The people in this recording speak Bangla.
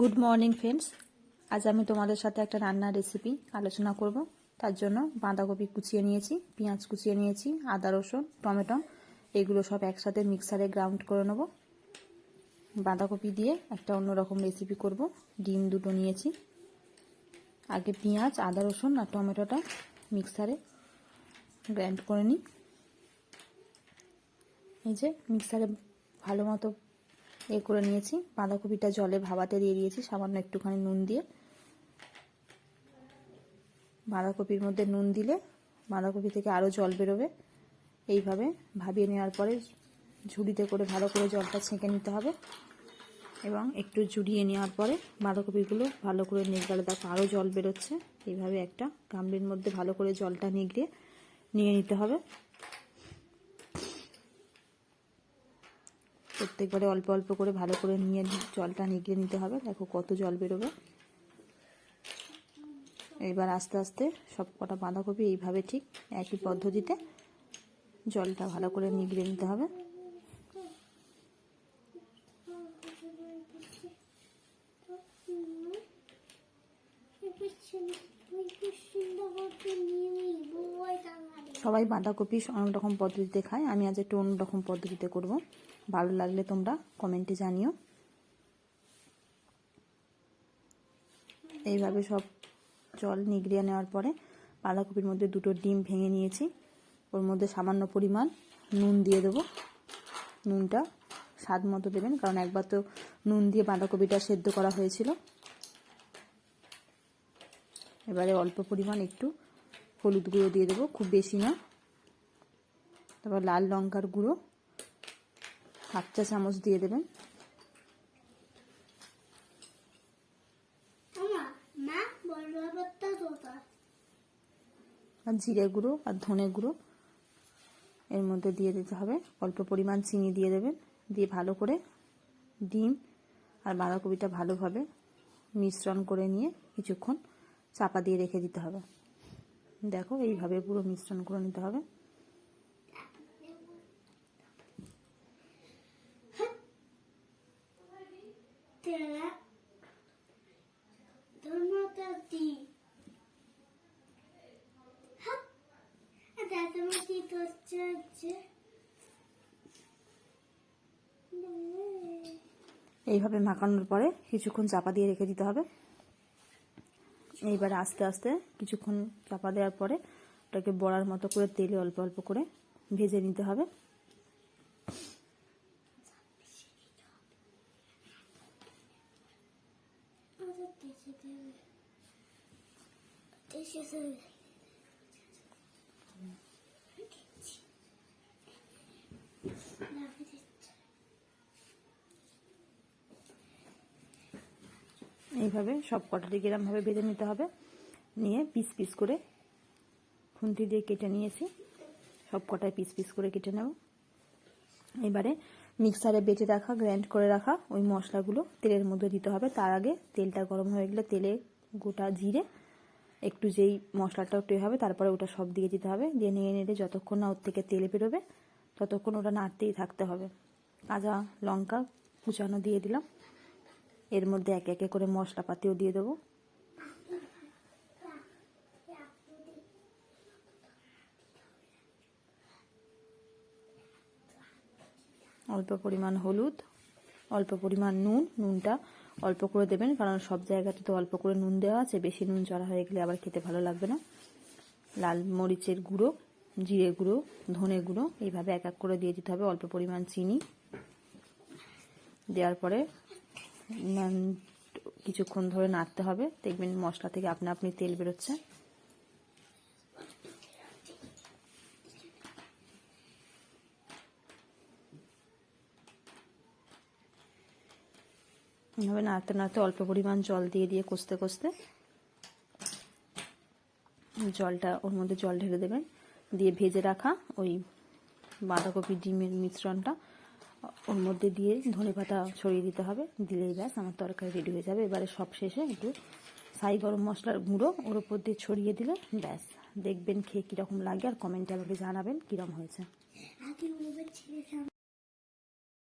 গুড মর্নিং ফ্রেন্ডস আজ আমি তোমাদের সাথে একটা রান্নার রেসিপি আলোচনা করব। তার জন্য বাঁধাকপি কুচিয়ে নিয়েছি, পেঁয়াজ কুচিয়ে নিয়েছি, আদা, রসুন, টমেটো, এগুলো সব একসাথে মিক্সারে গ্রাউন্ড করে নেব। বাঁধাকপি দিয়ে একটা অন্যরকম রেসিপি করব। ডিম দুটো নিয়েছি। আগে পেঁয়াজ, আদা, রসুন আর টমেটোটা মিক্সারে গ্রাইন্ড করে নিই। এই যে মিক্সারে ভালো মতো এ করে নিয়েছি। বাঁধাকপিটা জলে ভাবাতে দিয়ে দিয়েছি, সামান্য একটুখানি নুন দিয়ে। বাঁধাকপির মধ্যে নুন দিলে বাঁধাকপি থেকে আরও জল বেরোবে। এইভাবে ভাবিয়ে নেওয়ার পরে ঝুড়িতে করে ভালো করে জলটা ছেঁকে নিতে হবে। এবং একটু জুড়িয়ে নেওয়ার পরে বাঁধাকপিগুলো ভালো করে নিগড়ে, দেখো আরও জল বেরোচ্ছে। এইভাবে একটা গামলির মধ্যে ভালো করে জলটা নিগড়িয়ে নিয়ে নিতে হবে। প্রত্যেকবারে অল্প অল্প করে ভালো করে নিয়ে জলটা নিগড়ে নিতে হবে। দেখো কত জল বেরোবে। এবার আস্তে আস্তে সব কটা বাঁধাকপি এইভাবে ঠিক একই পদ্ধতিতে জলটা ভালো করে নিগড়ে নিতে হবে। সবাই বাঁধাকপি অনেক রকম পদ্ধতিতে খায়। আমি আজ একটু অন্যরকম পদ্ধতিতে করব। ভালো লাগলে তোমরা কমেন্টে জানিও। এইভাবে সব জল নিগড়িয়ে নেওয়ার পরে বাঁধাকপির মধ্যে দুটো ডিম ভেঙে নিয়েছি। ওর মধ্যে সামান্য পরিমাণ নুন দিয়ে দেবো। নুনটা স্বাদ মতো দেবেন, কারণ একবার তো নুন দিয়ে বাঁধাকপিটা সেদ্ধ করা হয়েছিল। এবারে অল্প পরিমাণ একটু হলুদ গুঁড়ো দিয়ে দেবো খুব বেশি না। তারপর লাল লঙ্কার গুঁড়ো হাফ চা চামচ দিয়ে দেবেন। আর জিরে গুঁড়ো আর ধনে গুঁড়ো এর মধ্যে দিয়ে দিতে হবে। অল্প পরিমাণ চিনি দিয়ে দেবেন দিয়ে ভালো করে ডিম আর বাঁধাকপিটা ভালোভাবে মিশ্রণ করে নিয়ে কিছুক্ষণ চাপা দিয়ে রেখে দিতে হবে। দেখো, এইভাবে পুরো মিশ্রণ করে নিতে হবে। এইভাবে মাখানোর পরে কিছুক্ষণ চাপা দিয়ে রেখে দিতে হবে। এইবার আস্তে আস্তে কিছুক্ষণ চাপা দেওয়ার পরে ওটাকে বড়ার মতো করে তেলে অল্প অল্প করে ভেজে নিতে হবে। এইভাবে সব কটাটি এরমভাবে বেঁধে নিতে হবে। নিয়ে পিস পিস করে খুন্তি দিয়ে কেটে নিয়েছি। সব কটায় পিস পিস করে কেটে নেব। এবারে মিক্সারে বেটে রাখা, গ্রাইন্ড করে রাখা ওই মশলাগুলো তেলের মধ্যে দিতে হবে। তার আগে তেলটা গরম হয়ে গেলে তেলে গোটা জিরে, একটু যেই মশলাটা একটু হবে, তারপরে ওটা সব দিয়ে দিতে হবে। দিয়ে নিয়ে নেড়ে যতক্ষণ না ওর থেকে তেল বেরোবে, ততক্ষণ ওটা নাড়তেই থাকতে হবে। কাঁচা লঙ্কা কুচানো দিয়ে দিলাম। এর মধ্যে একে একে করে মশলাপাতিও দিয়ে দেবো। অল্প পরিমাণ হলুদ, অল্প পরিমাণ নুন, নুনটা অল্প করে দেবেন, কারণ সব জায়গাতে তো অল্প করে নুন দেওয়া আছে, বেশি নুন চড়া হয়ে গেলে আবার খেতে ভালো লাগবে না। লাল মরিচের গুঁড়ো, জিরে গুঁড়ো, ধনে গুঁড়ো, এইভাবে এক এক করে দিয়ে দিতে হবে, অল্প পরিমাণ চিনি। দেওয়ার পরে কিছুক্ষণ ধরে নাড়তে হবে। দেখবেন মশলা থেকে আপনা আপনি তেল বেরোচ্ছে। এভাবে নাড়তে নাড়তে অল্প পরিমাণ জল দিয়ে দিয়ে কষতে কষতে জলটা ওর মধ্যে জল ঢেলে দেবেন। দিয়ে ভেজে রাখা ওই বাঁধাকপি ডিমের মিশ্রণটা ওর মধ্যে দিয়ে ধনে পাতা ছড়িয়ে দিতে হবে, দিলেই ব্যাস, আমার তরকারি রেডি হয়ে যাবে। এবারে সব শেষে একটু সাই গরম মশলার গুঁড়ো ওর ওপর দিয়ে ছড়িয়ে দিলে ব্যাস। দেখবেন খেয়ে কীরকম লাগে আর কমেন্টে আমাকে জানাবেন কীরকম হয়েছে।